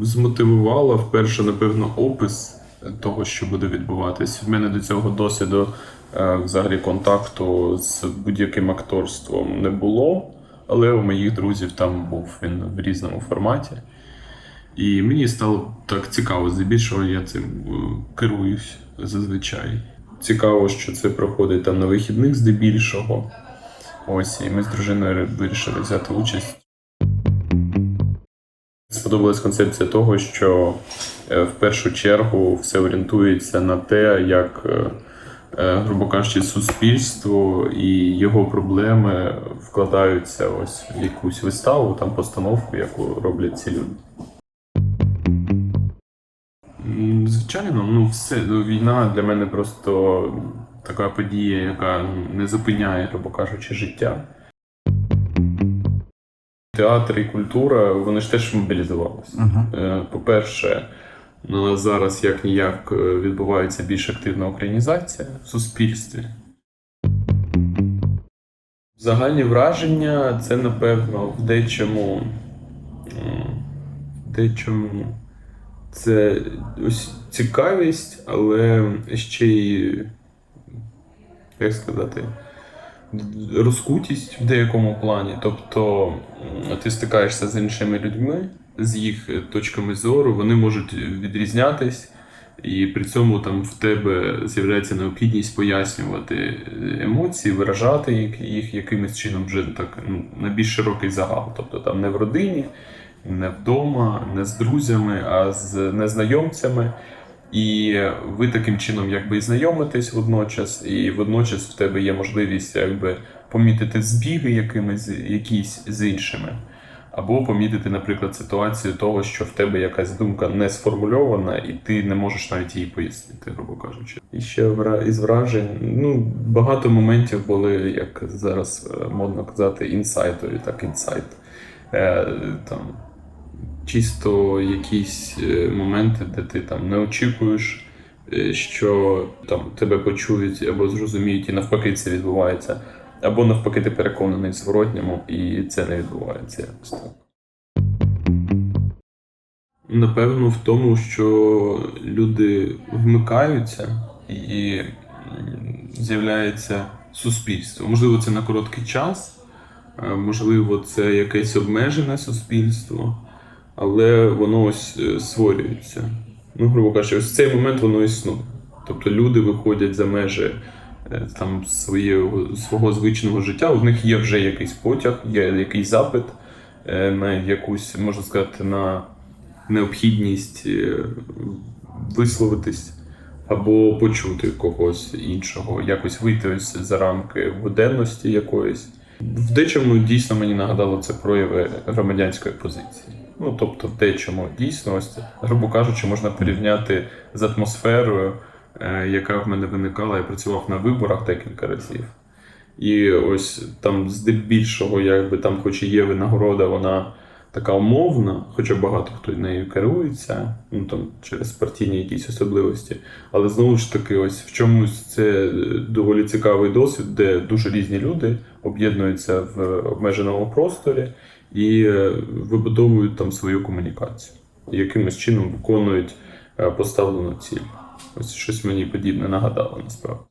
Змотивувала вперше, напевно, опис того, що буде відбуватись. В мене до цього досвіду е, взагалі контакту з будь-яким акторством не було, але у моїх друзів там був він в різному форматі. І мені стало так цікаво, здебільшого я цим е, керуюсь зазвичай. Цікаво, що це проходить там на вихідних здебільшого. Ось, і ми з дружиною вирішили взяти участь. Сподобалась концепція того, що е, в першу чергу все орієнтується на те, як, е, е, грубо кажучи, суспільство і його проблеми вкладаються ось в якусь виставу, там постановку, яку роблять ці люди. Звичайно, ну все ну, війна для мене просто така подія, яка не зупиняє, грубо кажучи, життя. Театр і культура вони ж теж мобілізувалися. Е, По-перше, ну, зараз як ніяк е, відбувається більш активна українізація в суспільстві. Загальні враження це, напевно, в дечому. В дечому це ось цікавість, але ще й, як сказати, розкутість в деякому плані. Тобто ти стикаєшся з іншими людьми, з їх е, точками зору, вони можуть відрізнятись, і при цьому там в тебе з'являється необхідність пояснювати е, емоції, виражати їх, якимось чином вже так ну, на більш широкий загал. Тобто там не в родині, не вдома, не з друзями, а з незнайомцями. І ви таким чином якби і знайомитесь водночас, і водночас в тебе є можливість якби помітити збіги якимись якісь з іншими. Або помітити, наприклад, ситуацію того, що в тебе якась думка не сформульована, і ти не можеш навіть її пояснити, грубо кажучи. І ще із вражень, ну багато моментів були, як зараз е, модно казати, інсайтові, так інсайт. Е, там чисто якісь е, моменти, де ти там не очікуєш, е, що там тебе почують або зрозуміють, і навпаки це відбувається. Або навпаки, ти переконаний зворотньому, і це не відбувається якось так. Напевно, в тому, що люди вмикаються і з'являється суспільство. Можливо, це на короткий час, можливо, це якесь обмежене суспільство, але воно ось е, створюється. Ну, грубо кажучи, ось в цей момент воно існує. Тобто люди виходять за межі е, там своєго, свого звичного життя, у них є вже якийсь потяг, є якийсь запит е, на якусь, можна сказати, на необхідність висловитись або почути когось іншого, якось вийти ось за рамки буденності якоїсь. В дечому дійсно мені нагадало це прояви громадянської позиції. Ну тобто, в дечому дійсно, ось грубо кажучи, можна порівняти з атмосферою, е, яка в мене виникала. Я працював на виборах декілька разів. І ось там здебільшого, якби там, хоч і є винагорода, вона така умовна, хоча багато хто нею керується, ну там через партійні якісь особливості. Але знову ж таки, ось в чомусь це е, доволі цікавий досвід, де дуже різні люди об'єднуються в обмеженому просторі і е, вибудовують там свою комунікацію. Якимось чином виконують е, поставлену ціль. Ось щось мені подібне нагадало насправді.